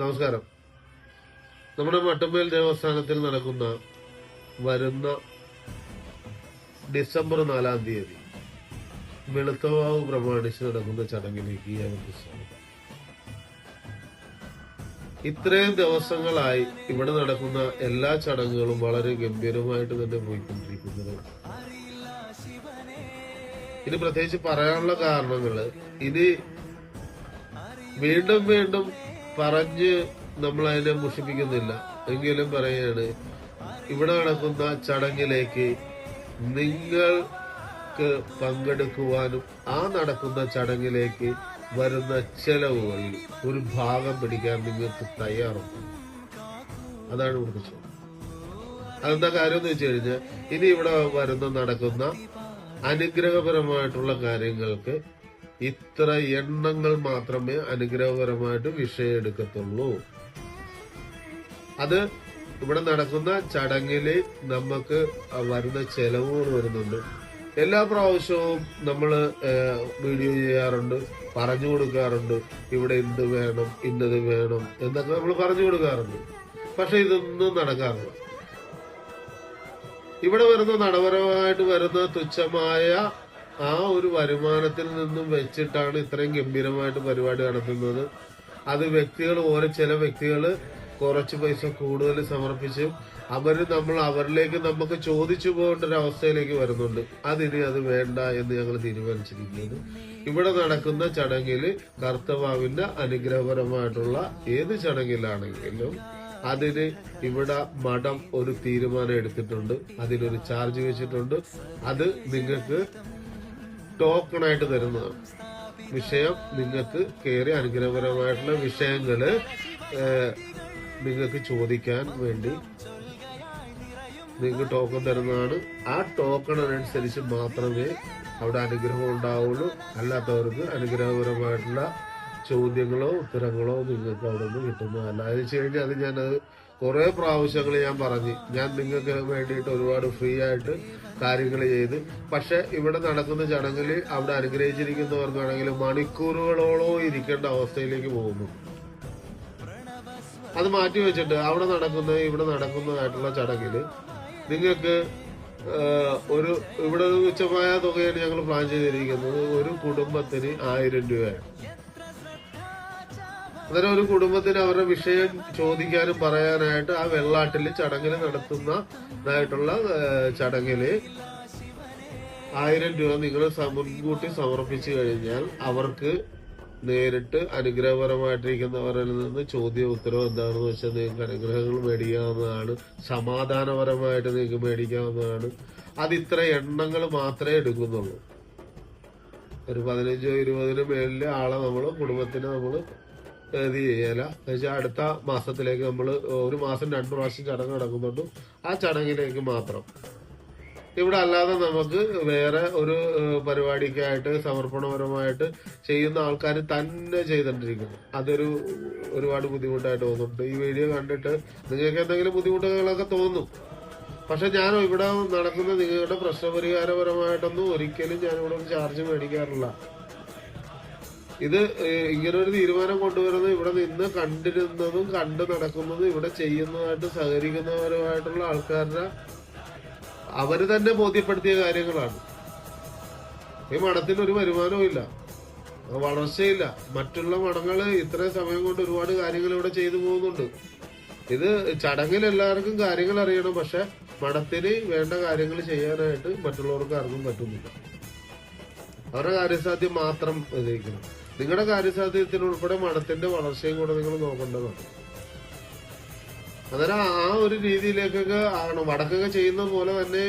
നമസ്കാരം. നമ്മുടെ മട്ടമ്പേൽ ദേവസ്ഥാനത്തിൽ നടക്കുന്ന വരുന്ന ഡിസംബർ നാലാം തീയതി വെളുത്തവാവ് പ്രമാണിച്ച് നടക്കുന്ന ചടങ്ങിലേക്ക് ഏവർക്കും സ്വാഗതം. ഇത്രയും ദിവസങ്ങളായി ഇവിടെ നടക്കുന്ന എല്ലാ ചടങ്ങുകളും വളരെ ഗംഭീരമായിട്ട് തന്നെ പോയിക്കൊണ്ടിരിക്കുന്നത്. ഇനി പ്രത്യേകിച്ച് പറയാനുള്ള കാരണങ്ങൾ ഇനി വീണ്ടും വീണ്ടും പറഞ്ഞ് നമ്മളതിനെ മുഷിപ്പിക്കുന്നില്ല എങ്കിലും പറയാണ് ഇവിടെ നടക്കുന്ന ചടങ്ങിലേക്ക് നിങ്ങൾക്ക് പങ്കെടുക്കുവാനും ആ നടക്കുന്ന ചടങ്ങിലേക്ക് വരുന്ന ചെലവുകളിൽ ഒരു ഭാഗം പിടിക്കാൻ നിങ്ങൾക്ക് തയ്യാറുണ്ട്. അതാണ് ഇവിടുത്തെ ചോദ്യം. അതെന്താ കാര്യം എന്ന് വെച്ച് കഴിഞ്ഞാൽ ഇനി ഇവിടെ വരുന്ന നടക്കുന്ന അനുഗ്രഹപരമായിട്ടുള്ള കാര്യങ്ങൾക്ക് ഇത്ര എണ്ണങ്ങൾ മാത്രമേ അനുഗ്രഹപരമായിട്ട് വിഷയം എടുക്കത്തുള്ളൂ. അത് ഇവിടെ നടക്കുന്ന ചടങ്ങിൽ നമുക്ക് വരുന്ന ചെലവുകൾ വരുന്നുണ്ട്. എല്ലാ പ്രാവശ്യവും നമ്മൾ വീഡിയോ ചെയ്യാറുണ്ട് പറഞ്ഞു കൊടുക്കാറുണ്ട്. ഇവിടെ എന്ത് വേണം ഇന്നത് വേണം എന്നൊക്കെ നമ്മൾ പറഞ്ഞു കൊടുക്കാറുണ്ട്. പക്ഷെ ഇതൊന്നും നടക്കാറില്ല. ഇവിടെ വരുന്ന നടപരമായിട്ട് വരുന്ന തുച്ഛമായ ആ ഒരു വരുമാനത്തിൽ നിന്നും വെച്ചിട്ടാണ് ഇത്രയും ഗംഭീരമായിട്ട് പരിപാടി നടത്തുന്നത്. അത് വ്യക്തികൾ ഓരോ ചില വ്യക്തികൾ കുറച്ച് പൈസ കൂടുതൽ സമർപ്പിച്ച് അവർ നമ്മൾ അവരിലേക്ക് നമുക്ക് ചോദിച്ചു പോകേണ്ട ഒരു അവസ്ഥയിലേക്ക് വരുന്നുണ്ട്. അതിനി അത് വേണ്ട എന്ന് ഞങ്ങൾ തീരുമാനിച്ചിരിക്കുന്നത് ഇവിടെ നടക്കുന്ന ചടങ്ങിൽ കർത്തവാവിന്റെ അനുഗ്രഹപരമായിട്ടുള്ള ഏത് ചടങ്ങിലാണെങ്കിലും അതിന് ഇവിടെ മഠം ഒരു തീരുമാനം എടുത്തിട്ടുണ്ട്. അതിനൊരു ചാർജ് വെച്ചിട്ടുണ്ട്. അത് നിങ്ങൾക്ക് ടോക്കണായിട്ട് തരുന്നതാണ്. വിഷയം നിങ്ങൾക്ക് കയറി അനുഗ്രഹപരമായിട്ടുള്ള വിഷയങ്ങൾ ഏഹ്, നിങ്ങൾക്ക് ചോദിക്കാൻ വേണ്ടി നിങ്ങൾക്ക് ടോക്കൺ തരുന്നതാണ്. ആ ടോക്കൺ അനുസരിച്ച് മാത്രമേ അവിടെ അനുഗ്രഹം ഉണ്ടാവുള്ളൂ. അല്ലാത്തവർക്ക് അനുഗ്രഹപരമായിട്ടുള്ള ചോദ്യങ്ങളോ ഉത്തരങ്ങളോ നിങ്ങൾക്ക് അവിടെ നിന്ന് കിട്ടുന്നതല്ല അത് വെച്ച് കഴിഞ്ഞാൽ അത് ഞാനത് കുറെ പ്രാവശ്യങ്ങൾ ഞാൻ പറഞ്ഞു. ഞാൻ നിങ്ങൾക്ക് വേണ്ടിയിട്ട് ഒരുപാട് ഫ്രീ ആയിട്ട് കാര്യങ്ങൾ ചെയ്ത്. പക്ഷെ ഇവിടെ നടക്കുന്ന ചടങ്ങിൽ അവിടെ അനുഗ്രഹിച്ചിരിക്കുന്നവർക്കാണെങ്കിൽ മണിക്കൂറുകളോളം ഇരിക്കേണ്ട അവസ്ഥയിലേക്ക് പോകുന്നു. അത് മാറ്റി വെച്ചിട്ട് അവിടെ നടക്കുന്ന ഇവിടെ നടക്കുന്നതായിട്ടുള്ള ചടങ്ങിൽ നിങ്ങൾക്ക് ഒരു ഇവിടെ ഉച്ചമായ തുകയാണ് ഞങ്ങൾ പ്ലാൻ ചെയ്തിരിക്കുന്നത്. ഒരു കുടുംബത്തിന് ആയിരം രൂപയാണ്. അന്നേരം ഒരു കുടുംബത്തിന് അവരുടെ വിഷയം ചോദിക്കാനും പറയാനായിട്ട് ആ വെള്ളാട്ടിൽ ചടങ്ങിൽ നടത്തുന്നതായിട്ടുള്ള ചടങ്ങിൽ ആയിരം രൂപ നിങ്ങൾ മുൻകൂട്ടി സമർപ്പിച്ചു കഴിഞ്ഞാൽ അവർക്ക് നേരിട്ട് അനുഗ്രഹപരമായിട്ടിരിക്കുന്നവരിൽ നിന്ന് ചോദ്യ ഉത്തരവ് എന്താണെന്ന് വെച്ചാൽ നിങ്ങൾക്ക് അനുഗ്രഹങ്ങൾ മേടിക്കാവുന്നതാണ്. സമാധാനപരമായിട്ട് നിങ്ങൾക്ക് മേടിക്കാവുന്നതാണ്. അത് ഇത്ര എണ്ണങ്ങൾ മാത്രമേ എടുക്കുന്നുള്ളൂ. ഒരു പതിനഞ്ചോ ഇരുപതിനോ മേളിലെ ആളെ നമ്മൾ കുടുംബത്തിന് നമ്മൾ ഇത് ചെയ്യല. എന്നുവെച്ചാൽ അടുത്ത മാസത്തിലേക്ക് നമ്മൾ ഒരു മാസം രണ്ട് പ്രാവശ്യം ചടങ്ങ് നടക്കുന്നുണ്ട്. ആ ചടങ്ങിലേക്ക് മാത്രം. ഇവിടെ അല്ലാതെ നമുക്ക് വേറെ ഒരു പരിപാടിക്കായിട്ട് സമർപ്പണപരമായിട്ട് ചെയ്യുന്ന ആൾക്കാർ തന്നെ ചെയ്തോണ്ടിരിക്കുന്നു. അതൊരു ഒരുപാട് ബുദ്ധിമുട്ടായിട്ട് തോന്നുന്നുണ്ട്. ഈ വീഡിയോ കണ്ടിട്ട് നിങ്ങൾക്ക് എന്തെങ്കിലും ബുദ്ധിമുട്ടുകളൊക്കെ തോന്നും. പക്ഷെ ഞാൻ ഇവിടെ നടക്കുന്ന നിങ്ങളുടെ പ്രശ്നപരിഹാരപരമായിട്ടൊന്നും ഒരിക്കലും ഞാനിവിടെ ചാർജ് മേടിക്കാറില്ല. ഇത് ഇങ്ങനൊരു തീരുമാനം കൊണ്ടുവരുന്നത് ഇവിടെ നിന്ന് കണ്ടിരുന്നതും കണ്ടു നടക്കുന്നതും ഇവിടെ ചെയ്യുന്നതായിട്ട് സഹകരിക്കുന്നവരുമായിട്ടുള്ള ആൾക്കാരുടെ അവർ തന്നെ ബോധ്യപ്പെടുത്തിയ കാര്യങ്ങളാണ്. ഈ മഠത്തിന് ഒരു വരുമാനവും ഇല്ല. വളർച്ചയില്ല. മറ്റുള്ള മഠങ്ങൾ ഇത്രയും സമയം കൊണ്ട് ഒരുപാട് കാര്യങ്ങൾ ഇവിടെ ചെയ്തു പോകുന്നുണ്ട്. ഇത് ചടങ്ങിൽ എല്ലാവർക്കും കാര്യങ്ങൾ അറിയണം. പക്ഷെ മഠത്തിന് വേണ്ട കാര്യങ്ങൾ ചെയ്യാനായിട്ട് മറ്റുള്ളവർക്ക് ആർക്കും പറ്റുന്നില്ല. അവരുടെ കാര്യസാധ്യം മാത്രം ഇതിരിക്കണം നിങ്ങളുടെ കാര്യസാധ്യത്തിൽ ഉൾപ്പെടെ മഠത്തിന്റെ വളർച്ചയും കൂടെ നിങ്ങൾ നോക്കേണ്ടതാണ് അന്നേരം ആ ഒരു രീതിയിലേക്കൊക്കെ ആണ് വടക്കൊക്കെ ചെയ്യുന്ന പോലെ തന്നെ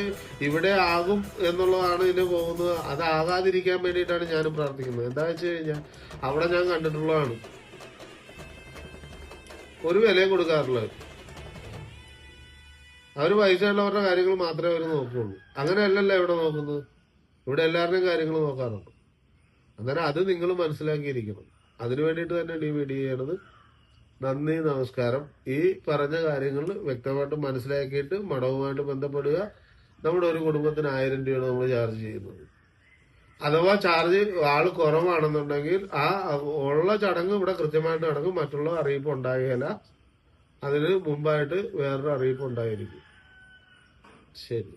ഇവിടെ ആകും എന്നുള്ളതാണ് ഇതിന് പോകുന്നത്. അതാകാതിരിക്കാൻ വേണ്ടിയിട്ടാണ് ഞാനും പ്രാർത്ഥിക്കുന്നത്. എന്താ വെച്ച് കഴിഞ്ഞാൽ അവിടെ ഞാൻ കണ്ടിട്ടുള്ളതാണ്. ഒരു വിലയും കൊടുക്കാറില്ല. അവർ പൈസ ഉള്ളവരുടെ കാര്യങ്ങൾ മാത്രമേ അവർ നോക്കുള്ളൂ. അങ്ങനെയല്ലല്ലോ ഇവിടെ നോക്കുന്നത്. ഇവിടെ എല്ലാവരുടെയും കാര്യങ്ങൾ നോക്കാറുണ്ട്. അന്നേരം അത് നിങ്ങൾ മനസ്സിലാക്കിയിരിക്കണം. അതിനു വേണ്ടിയിട്ട് തന്നെ ഈ വീഡിയോ ചെയ്യണത്. നന്ദി നമസ്കാരം. ഈ പറഞ്ഞ കാര്യങ്ങൾ വ്യക്തമായിട്ട് മനസ്സിലാക്കിയിട്ട് മഠവുമായിട്ട് ബന്ധപ്പെടുക. നമ്മുടെ ഒരു കുടുംബത്തിന് ആയിരം രൂപയാണ് നമ്മൾ ചാർജ് ചെയ്യുന്നത്. അഥവാ ചാർജ് ആൾ കുറവാണെന്നുണ്ടെങ്കിൽ ആ ഉള്ള ചടങ്ങ് ഇവിടെ കൃത്യമായിട്ട് നടക്കും. മറ്റുള്ള അറിയിപ്പ് ഉണ്ടാകുകയില്ല. അതിന് മുമ്പായിട്ട് വേറൊരു അറിയിപ്പ് ഉണ്ടായിരിക്കും. ശരി.